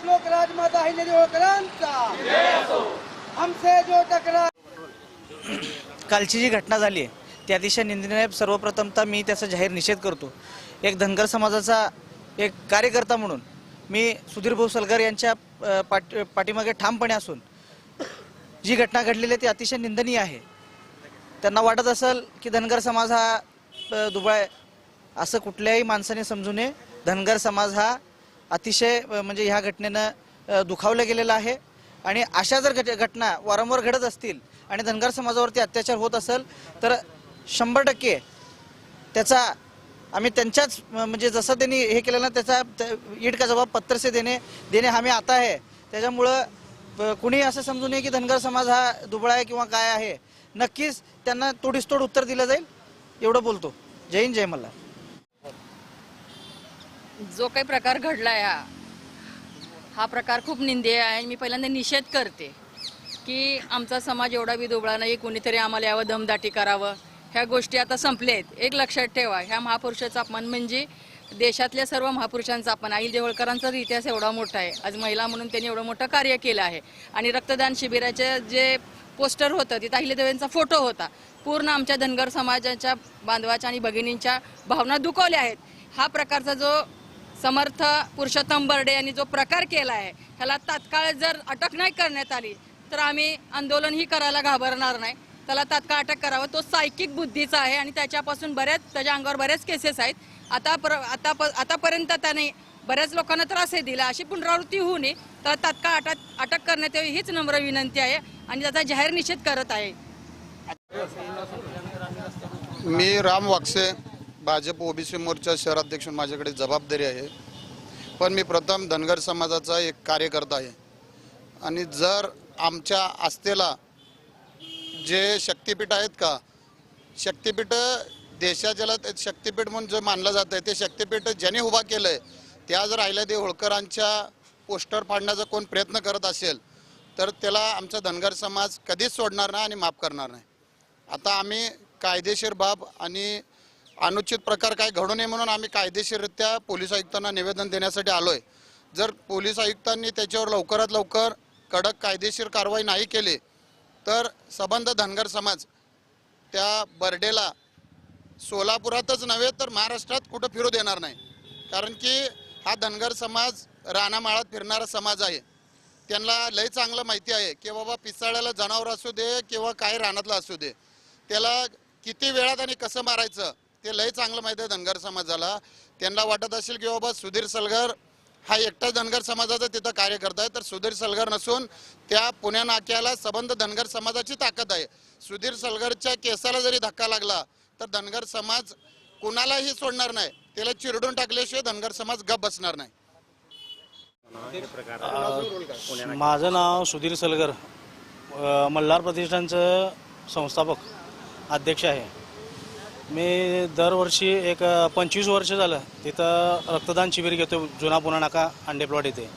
श्लोक राजमाता हिंदी होळकरांचा हमसे जो टकरा कालची जी घटना झाली आहे ती अतिशय निंदनीय सर्वप्रथमतः मी त्याचा जाहीर निषेध करतो. एक धनगर समाजाचा एक कार्यकर्ता म्हणून मी सुधीर भाऊ सलगर यांच्या अ, पाठ पाठीमागे ठामपणे असून जी घटना घडलेली आहे ती अतिशय निंदनीय आहे. त्यांना वाटत असेल की धनगर समाज हा दुबळ दुबळा आहे. असं कुठल्याही माणसाने समजू नये. धनगर समाज हा अतिशय म्हणजे ह्या घटनेनं दुखावलं गेलेलं आहे. आणि अशा जर घट घटना वारंवार घडत असतील आणि धनगर समाजावरती अत्याचार होत असेल तर शंभर टक्के त्याचा आम्ही त्यांच्याच म्हणजे जसं त्यांनी हे केलं ना त्याचा त्या- ईट का जबाब पत्रसे देणे देणे देणे मी आता आहे. त्याच्यामुळं कुणी असं समजू नये की धनगर समाज हा दुबळा आहे किंवा काय आहे. नक्कीच त्यांना तोडीसतोड उत्तर दिलं जाईल. एवढं बोलतो. जय हिंद जय मल्हार. जो काही प्रकार घडलाय हा हा प्रकार खूप निंदीय आहे. मी पहिल्यांदा निषेध करते की आमचा समाज एवढा बी दुबळा नाही कोणीतरी आम्हाला यावं दमदाटी करावं. ह्या गोष्टी आता संपल्या आहेत एक लक्षात ठेवा ह्या महापुरुषाचा अपमान म्हणजे देशातल्या सर्व महापुरुषांचा अपमान. आई देवळकरांचा इतिहास एवढा मोठा आहे. आज महिला म्हणून त्यांनी एवढं मोठं कार्य केलं आहे. आणि रक्तदान शिबिराचे जे पोस्टर होतं तिथं अहिल्यादेवींचा फोटो होता. पूर्ण आमच्या धनगर समाजाच्या बांधवाच्या आणि भगिनींच्या भावना दुखवल्या आहेत. हा प्रकारचा जो समर्थ पुरुषोत्तम बर्डे यांनी जो प्रकार केला आहे ह्याला तात्काळ जर अटक नाही करण्यात आली तर आम्ही आंदोलनही करायला घाबरणार नाही. त्याला तात्काळ अटक करावं. तो सायकिक बुद्धीचा आहे आणि त्याच्यापासून बऱ्याच त्याच्या अंगावर बऱ्याच केसेस आहेत. आता पर आता आतापर्यंत त्याने बऱ्याच लोकांना त्रासही दिला. अशी पुनरावृत्ती होऊ नये. तर तात्काळ अटक अटक करण्यात यावी हीच नम्र विनंती आहे आणि त्याचा जाहीर निषेध करत आहे. मी राम वाक्से. भाजप ओबीसी मोर्चा शहराध्यक्ष म्हणून माझ्याकडे जबाबदारी आहे. पण मी प्रथम धनगर समाजाचा एक कार्यकर्ता आहे. आणि जर आमच्या आस्थेला जे शक्तिपीठ आहेत का शक्तिपीठ देशाच्याला ते शक्तिपीठ म्हणून जे मानलं जातं आहे ते शक्तिपीठ ज्याने उभा केलं आहे त्या जर अहिल्यादेवी होळकरांच्या पोस्टर फाडण्याचा कोण प्रयत्न करत असेल तर त्याला आमचा धनगर समाज कधीच सोडणार नाही आणि माफ करणार नाही. आता आम्ही कायदेशीर बाब आणि अनुचित प्रकार काय घडू नये म्हणून आम्ही कायदेशीररित्या पोलीस आयुक्तांना निवेदन देण्यासाठी आलो आहे जर पोलीस आयुक्तांनी त्याच्यावर लवकरात लवकर कडक कायदेशीर कारवाई नाही केली तर सबंध धनगर समाज त्या बर्डेला सोलापुरातच नव्हे तर महाराष्ट्रात कुठं फिरू देणार नाही. कारण की हा धनगर समाज रानामाळात फिरणारा समाज आहे. त्यांना लय चांगलं माहिती आहे की बाबा पिसाळ्याला जनावर असू दे किंवा काय रानातलं असू दे त्याला किती वेळात आणि कसं मारायचं ते लय चांगलं माहिती आहे धनगर समाजाला. त्यांना वाटत असेल की बाबा सुधीर सलगर हा एकटाच धनगर समाजाचा तिथं कार्यकर्ता आहे. तर सुधीर सलगर नसून त्या पुण्या नाक्याला सबंध धनगर समाजाची ताकद आहे. सुधीर सलगरच्या केसाला जरी धक्का लागला तर धनगर समाज कुणालाही सोडणार नाही. त्याला चिरडून टाकल्याशिवाय धनगर समाज गप बसणार नाही. माझं नाव सुधीर सलगर अ, मल्हार प्रतिष्ठानचं संस्थापक अध्यक्ष आहे. मी दरवर्षी एक पंचवीस वर्ष झालं तिथं रक्तदान शिबिर घेतो जुना पुणा नाका अंडे प्लॉट इथे.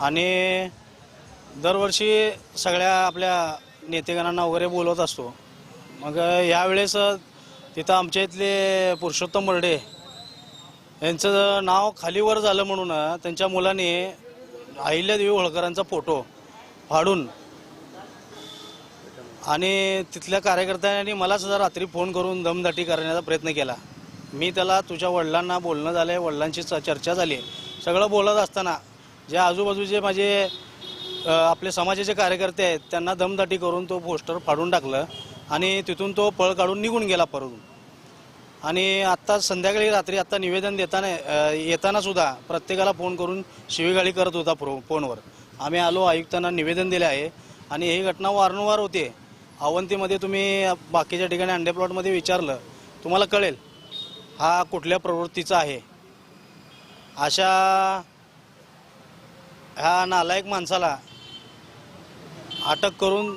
आणि दरवर्षी सगळ्या आपल्या नेतेगणांना वगैरे बोलवत असतो. मग यावेळेस तिथं आमच्या इथले पुरुषोत्तम बर्डे यांचं नाव खालीवर झालं म्हणून त्यांच्या मुलाने अहिल्यादेवी होळकरांचा फोटो फाडून आणि तिथल्या कार्यकर्त्यांनी मला सुद्धा रात्री फोन करून दमदाटी करण्याचा प्रयत्न केला. मी त्याला तुझ्या वडिलांना बोलणं झालं आहे वडिलांची च- चर्चा झाली सगळं बोलत असताना जे आजूबाजूचे माझे अ, आपले समाजाचे कार्यकर्ते आहेत त्यांना दमदाटी करून तो पोस्टर फाडून टाकलं आणि तिथून तो पळ काढून निघून गेला परतून. आणि आत्ता संध्याकाळी रात्री आत्ता निवेदन देताना अ, येताना सुद्धा प्रत्येकाला फोन करून शिवीगाळी करत होता प्रो फोनवर. आम्ही आलो आयुक्तांना निवेदन दिले आहे आणि ही घटना वारंवार होते अवंतीमध्ये तुम्ही बाकीच्या ठिकाणी अंडे प्लॉटमध्ये विचारलं तुम्हाला कळेल हा कुठल्या प्रवृत्तीचा आहे. अशा ह्या नालायक माणसाला अटक करून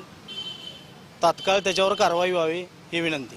तात्काळ त्याच्यावर कारवाई व्हावी ही विनंती.